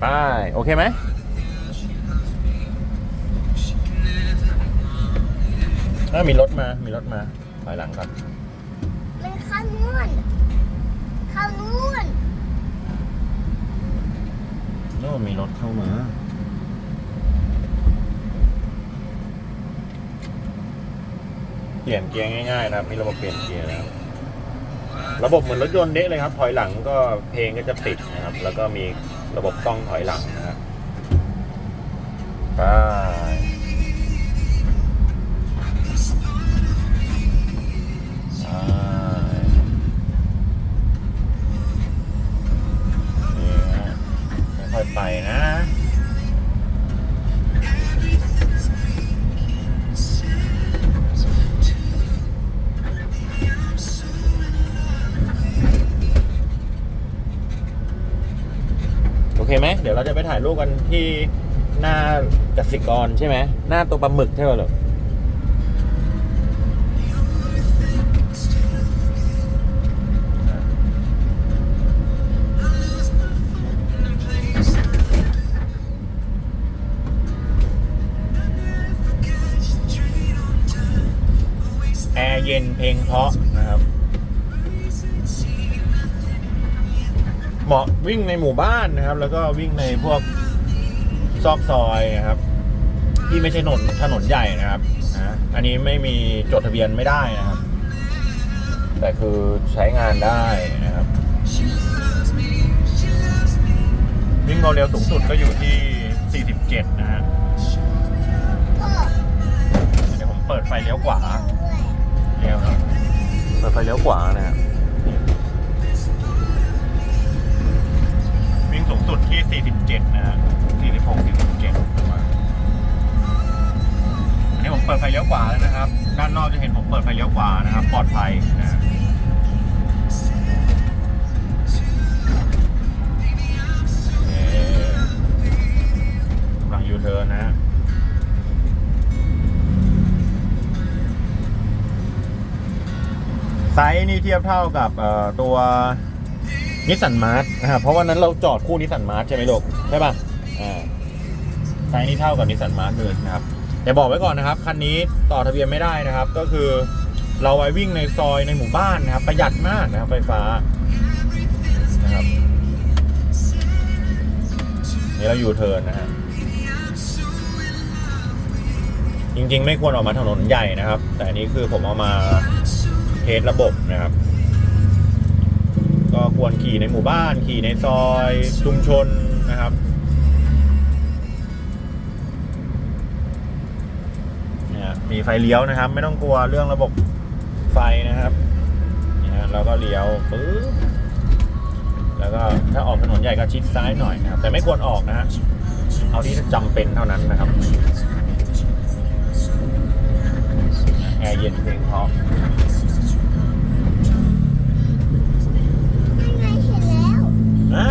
ไปโอเคไหมเอ้ามีรถมา มีรถมาถอยหลังก่อนมันเข้านู่นเข้านู่นโน่นมีรถเข้ามาเปลี่ยนเกียร์ง่ายๆนะครับมีระบบเปลี่ยนเกียร์แล้ว ระบบเหมือนรถยนต์เดะเลยครับถอยหลังก็เพลงก็จะติดนะครับ แล้วก็มีระบบกล้องถอยหลังนะครับายรูปกันที่หน้ากสิกรใช่ไหมหน้าตัวปลาหมึกใช่ไหมลูกแอร์เย็นเพลงเพราะนะครับ เหมาะวิ่งในหมู่บ้านนะครับ แล้วก็วิ่งในพวกซอกซอยนะครับ ที่ไม่ใช่ถนนถนนใหญ่นะครับนะอันนี้ไม่มีจดทะเบียนไม่ได้นะครับ แต่คือใช้งานได้นะครับ วิ่งความเร็วสูงสุดก็อยู่ที่ 47 นะฮะเดี๋ยวผมเปิดไฟเลี้ยวขวาเลี้ยวครับเปิดไฟเลี้ยวขวานะครับ สุดที่ 47 นะฮะ46 47มาอันนี้ผมเปิดไฟเลี้ยวขวาแล้วนะครับ ด้านนอกจะเห็นผมเปิดไฟเลี้ยวขวานะครับ ปลอดภัยนะฮะเอ่อกำลังยูเทิร์นนะฮะไซส์นี่เทียบเท่ากับตัว นิสสันมาร์นะครับเพราะวันนั้นเราจอดคู่นิสสันมาร์ใช่ไหมลูกใช่ป่ะอ่าไซส์นี่เท่ากับนิสสันมาร์เลยนะครับแต่บอกไว้ก่อนนะครับคันนี้ต่อทะเบียนไม่ได้นะครับ ก็คือเราไว้วิ่งในซอยในหมู่บ้านนะครับ ประหยัดมากนะครับไฟฟ้านะครับนี่เราอยู่เทินนะฮะจริงๆ ไม่ควรออกมาถนนใหญ่นะครับ แต่อันนี้คือผมเอามาเทสระบบนะครับ ควรขี่ในหมู่บ้าน ขี่ในซอยชุมชนนะครับเนี่ยมีไฟเลี้ยวนะครับ ไม่ต้องกลัวเรื่องระบบไฟนะครับเนี่ยเราก็เลี้ยวปึ๊บแล้วก็ถ้าออกถนนใหญ่ก็ชิดซ้ายหน่อยนะครับ แต่ไม่ควรออกนะฮะเอาที่จำเป็นเท่านั้นนะครับแอร์เย็นเพลงพราะ ยังไงเห็นแล้ว อ่า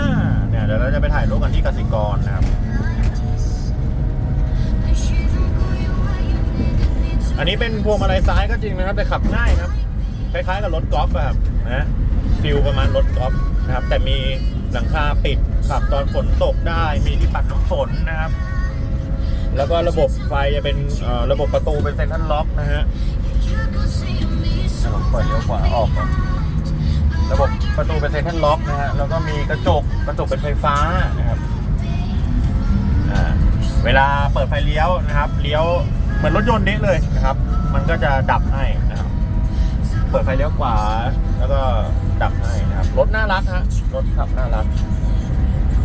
เนี่ยเดี๋ยวเรา จะไปถ่ายรูปกันที่กสิกรนะครับ อันนี้เป็นพวงมาลัยซ้ายก็จริงนะครับ แต่ขับง่ายครับ คล้ายๆกับรถกอล์ฟอะครับนะฟิลประมาณรถกอล์ฟนะครับ แต่มีหลังคาปิดขับตอนฝนตกได้ มีที่ปัดน้ำฝนนะครับ แล้วก็ระบบไฟจะเป็นระบบประตูเป็นเซ็นทรัลล็อกนะฮะเปิดเลี้ยวขวาออกก่อน ระบบประตูเป็นเซ็นทรัลล็อกนะฮะแล้วก็มีกระจกกระจกเป็นไฟฟ้านะครับเวลาเปิดไฟเลี้ยวนะครับเลี้ยวเหมือนรถยนต์เด๊ะเลยนะครับ มันก็จะดับให้นะครับ เปิดไฟเลี้ยวขวาแล้วก็ดับให้นะครับรถน่ารักฮะรถขับน่ารัก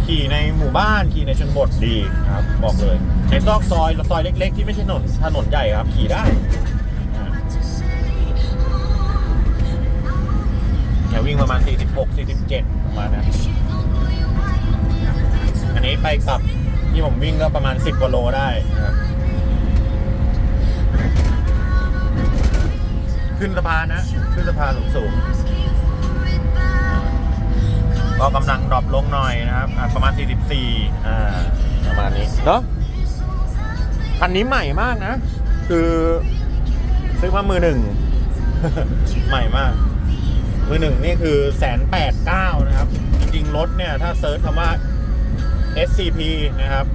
ขี่ในหมู่บ้านขี่ในชนบทดีนะครับ บอกเลยในซอกซอยซอยเล็ก ๆ ที่ไม่ใช่ถนนถนนใหญ่ครับ ขี่ได้ วิ่งประมาณ 46 47 ประมาณนั้นอันนี้ไปกลับที่ผมวิ่งก็ประมาณ 10กว่าโลได้นะครับขึ้นสะพานนะ ขึ้นสะพานสูงๆก็กำลังดรอปลงหน่อยนะครับ ประมาณ 44 อ่า ประมาณนี้เนาะคันนี้ใหม่มากนะ คือซื้อมามือหนึ่ง ใหม่มาก มือหนึ่งนี่คือแสนแปดเก้านะครับ จริงๆรถเนี่ยถ้าเซิร์ชคำว่า SCP นะครับ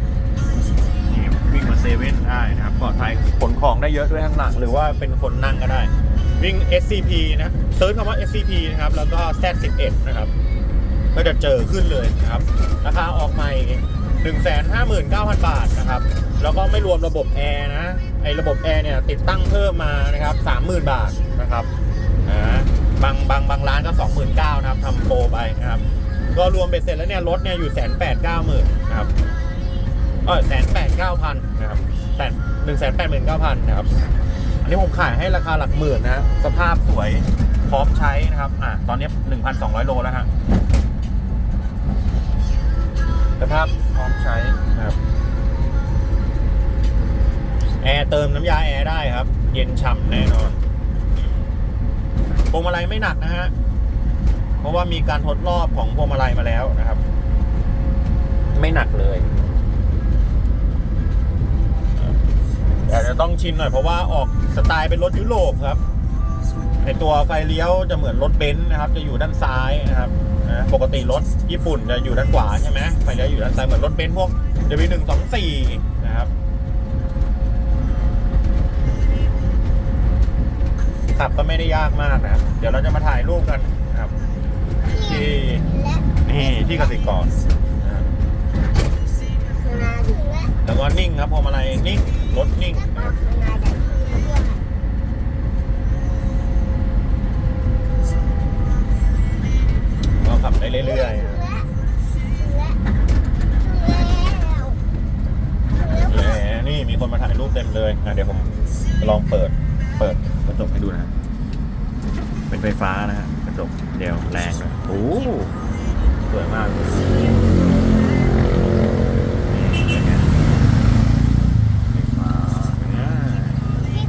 นี่วิ่งมาเซเว่นได้นะครับปลอดภัยขนของได้เยอะด้วยข้างหลังหรือว่าเป็นคนนั่งก็ได้ วิ่ง SCP นะเซิร์ชคำว่า SCP นะครับ แล้วก็ Z11 นะครับ ก็จะเจอขึ้นเลยนะครับ ราคาออกใหม่159,000 บาทนะครับ แล้วก็ไม่รวมระบบแอร์นะ ไอ้ระบบแอร์เนี่ยติดตั้งเพิ่มมานะครับ 30,000 บาทนะครับนะ บางบางบางร้านก็29,000นเก้านะครับทำโปรไปนะครับ ก็รวมเบ็ดเสร็จแล้วเนี่ยรถเนี่ยอยู่แสนแปดเก้าหมื่นนะครับเออแสนแปดเก้าพันนะครับแสนหนึ่งแสนแปดหมื่นเก้าพันนะครับ อันนี้ผมขายให้ราคาหลักหมื่นนะสภาพสวยพร้อมใช้นะครับ อะ ตอนนี้หนึ่งพันสองร้อยโลแล้วฮะสภาพพร้อมใช้นะครับแอร์เติมน้ำยาแอร์ได้ครับ เย็นฉ่ำแน่นอน วงมาลัยไม่หนักนะฮะ เพราะว่ามีการทดรอบของพวงมาลัยมาแล้วนะครับ ไม่หนักเลยแต่จะต้องชินหน่อยเพราะว่าออกสไตล์เป็นรถยุโรปครับในตัวไฟเลี้ยวจะเหมือนรถเบนซ์นะครับ จะอยู่ด้านซ้ายนะครับนะปกติรถญี่ปุ่นจะอยู่ด้านขวาใช่ไหมไฟเลี้ยวอยู่ด้านซ้ายเหมือนรถเบนซ์พวก W124 นะครับ ขับก็ไม่ได้ยากมากนะครับ เดี๋ยวเราจะมาถ่ายรูปกันนะครับ ที่และนี่ที่กสิกรนะครับข้างหน้าถึงและแล้วก็นิ่งครับพวงมาลัยนิ่งรถนิ่งแล้วนะก็ครับข้างหน้าได้ที่ด้วยก็ขับได้เรื่อยๆถึนะงและถึงและถึงแล้วถึงแล้วแหมนี่มีคนมาถ่ายรูปเต็มเลยอะเดี๋ยวผมลองเปิด เปิด กระจกให้ดูนะฮะเป็นไฟฟ้านะฮะกระจกเดี๋ยวแรงนะโอ้โหสวยมากเลยนี่เป็นไงไฟฟ้าอ่ามี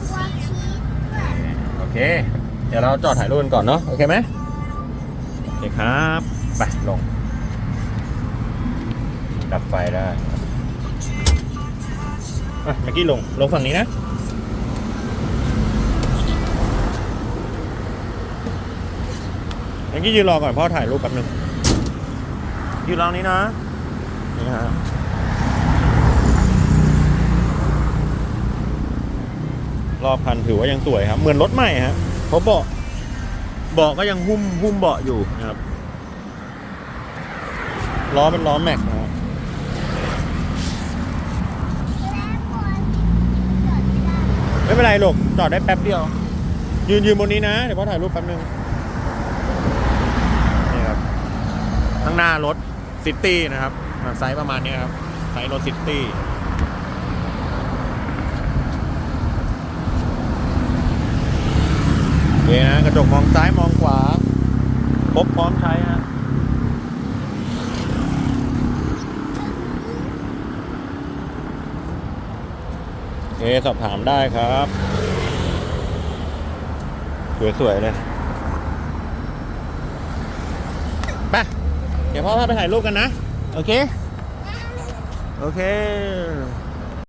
ตัวชี้ด้วยโอเค เดี๋ยวเราจอดถ่ายรูปกันก่อนเนาะ โอเคไหมโอเคครับ ไปลง ดับไฟได้อะเมื่อกี้ลง ลงฝั่งนี้นะ เมื่อกี้ยืนรอก่อนพ่อถ่ายรูปแป๊บนึงยืนรอนี้นะนี่ฮะรอบคันถือว่ายังสวยครับ เหมือนรถใหม่ฮะเพราะเบาะเบาะก็ยังหุ้มหุ้มเบาะอยู่นะครับล้อเป็นล้อแม็กนะไม่เป็นไรลูกจอดได้แป๊บเดียว ยืนยืนบนนี้นะ เดี๋ยวพ่อถ่ายรูปแป๊บนึงนี่ครับ ข้างหน้ารถซิตี้นะครับไซส์ประมาณนี้ครับไซส์รถซิตี้โอเคนะกระจกมองซ้ายมองขวาครบพร้อมใช้ฮะโอเคสอบถามได้ครับ สวยๆเลยไป เดี๋ยวพ่อพาไปถ่ายรูปกันนะ โอเค โอเค